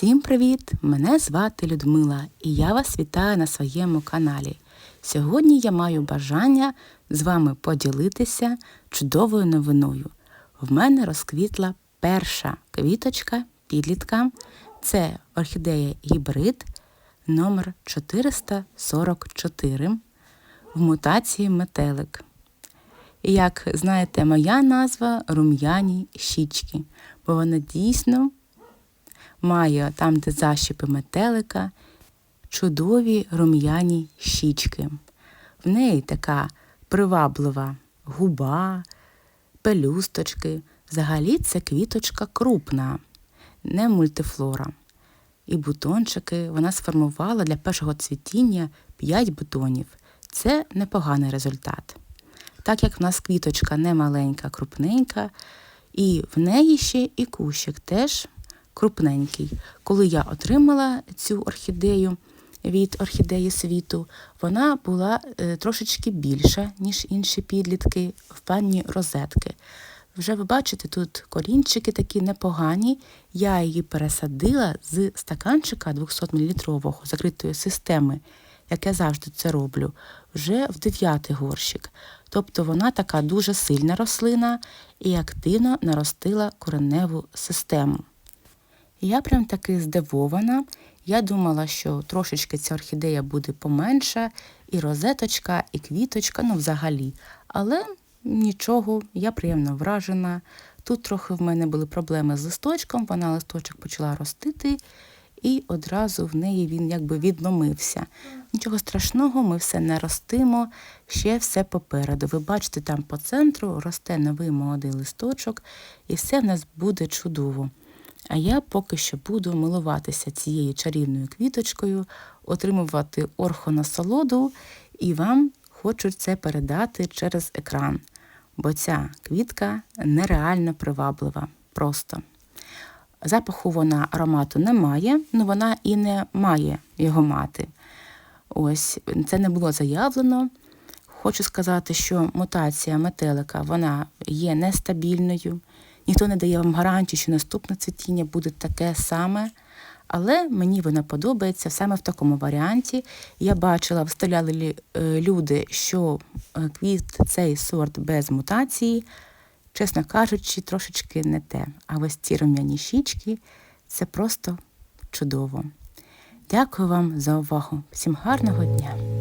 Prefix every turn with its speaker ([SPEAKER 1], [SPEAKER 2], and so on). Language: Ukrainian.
[SPEAKER 1] привіт! Мене звати Людмила і я вас вітаю на своєму каналі. Сьогодні я маю бажання з вами поділитися чудовою новиною. В мене розквітла перша квіточка підлітка. Це орхідея гібрид номер 444 в мутації метелик. І як знаєте, моя назва рум'яні щічки, бо вона дійсно має там, де защіпи метелика, чудові рум'яні щічки. В неї така приваблива губа, пелюсточки. Взагалі це квіточка крупна, не мультифлора. І бутончики вона сформувала для першого цвітіння 5 бутонів. Це непоганий результат. Так як в нас квіточка не маленька, крупненька, і в неї ще і кущик теж крупненький. Коли я отримала цю орхідею від орхідеї світу, вона була е, трошечки більша, ніж інші підлітки, в плані розетки. Вже ви бачите, тут корінчики такі непогані. Я її пересадила з стаканчика 200 мл закритої системи, як я завжди це роблю, вже в дев'ятий горщик. Тобто вона така дуже сильна рослина і активно наростила кореневу систему. Я прям таки здивована. Я думала, що трошечки ця орхідея буде поменша, і розеточка, і квіточка, ну взагалі. Але нічого, я приємно вражена. Тут трохи в мене були проблеми з листочком, вона листочок почала ростити, і одразу в неї він якби відломився. Нічого страшного, ми все не ростимо, ще все попереду. Ви бачите, там по центру росте новий молодий листочок, і все в нас буде чудово. А я поки що буду милуватися цією чарівною квіточкою, отримувати орхонасолоду, і вам хочу це передати через екран, бо ця квітка нереально приваблива. Просто. Запаху вона аромату не має, ну вона і не має його мати. Ось, це не було заявлено. Хочу сказати, що мутація метелика вона є нестабільною. Ніхто не дає вам гарантію, що наступне цвітіння буде таке саме. Але мені вона подобається саме в такому варіанті. Я бачила, вставляли е, люди, що е, квіт цей сорт без мутації, чесно кажучи, трошечки не те. А ось ці рум'яні щічки це просто чудово. Дякую вам за увагу. Всім гарного дня!